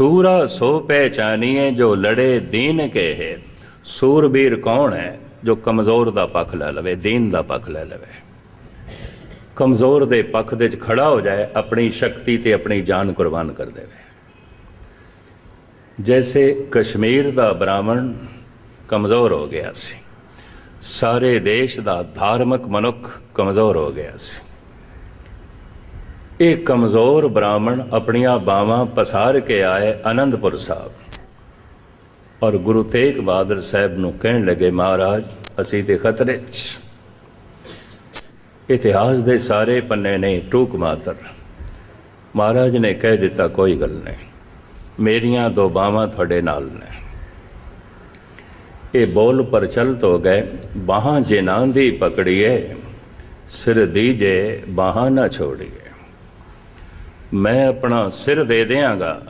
ਸੂਰਾ ਸੋ ਪਹਿਚਾਨੀਏ ਜੋ ਲੜੇ ਦੀਨ ਕੇ ਹੈ ਸੂਰਬੀਰ ਕੌਣ ਹੈ ਜੋ ਕਮਜ਼ੋਰ ਦਾ ਪੱਖ ਲੈ ਲਵੇ, ਦੀਨ ਦਾ ਪੱਖ ਲੈ ਲਵੇ। ਕਮਜ਼ੋਰ ਦੇ ਪੱਖ ਦੇ ਵਿੱਚ ਖੜਾ ਹੋ ਜਾਏ, ਆਪਣੀ ਸ਼ਕਤੀ ਤੇ ਆਪਣੀ ਜਾਨ ਕੁਰਬਾਨ ਕਰ ਦੇਵੇ। ਜੈਸੇ ਕਸ਼ਮੀਰ ਦਾ ਬ੍ਰਾਹਮਣ ਕਮਜ਼ੋਰ ਹੋ ਗਿਆ ਸੀ, ਸਾਰੇ ਦੇਸ਼ ਦਾ ਧਾਰਮਿਕ ਮਨੁੱਖ ਕਮਜ਼ੋਰ ਹੋ ਗਿਆ ਸੀ। ਇਹ ਕਮਜ਼ੋਰ ਬ੍ਰਾਹਮਣ ਆਪਣੀਆਂ ਬਾਵਾਂ ਪਸਾਰ ਕੇ ਆਏ ਆਨੰਦਪੁਰ ਸਾਹਿਬ। ਔਰ ਗੁਰੂ ਤੇਗ ਬਹਾਦਰ ਸਾਹਿਬ ਨੂੰ ਕਹਿਣ ਲੱਗੇ, ਮਹਾਰਾਜ, ਅਸੀਂ ਤੇ ਖਤਰੇ 'ਚ ਇਤਿਹਾਸ ਦੇ ਸਾਰੇ ਪੰਨੇ ਨੇ ਟੂਕ ਮਾਤਰ। ਮਹਾਰਾਜ ਨੇ ਕਹਿ ਦਿੱਤਾ, ਕੋਈ ਗੱਲ ਨਹੀਂ। ਮੇਰੀਆਂ ਦੋ ਬਾਹਾਂ ਤੁਹਾਡੇ ਨਾਲ ਨੇ। ਇਹ ਬੋਲ ਪਰ ਚਲਤ ਹੋ ਗਏ, ਬਾਹਾਂ ਜਿਨਾਂ ਦੀ ਪਕੜੀਏ, ਸਿਰ ਦੀਜੇ ਬਾਹਾਂ ਨਾ ਛੋੜੀਏ। ਮੈਂ ਆਪਣਾ ਸਿਰ ਦੇ ਦਿਆਂਗਾ।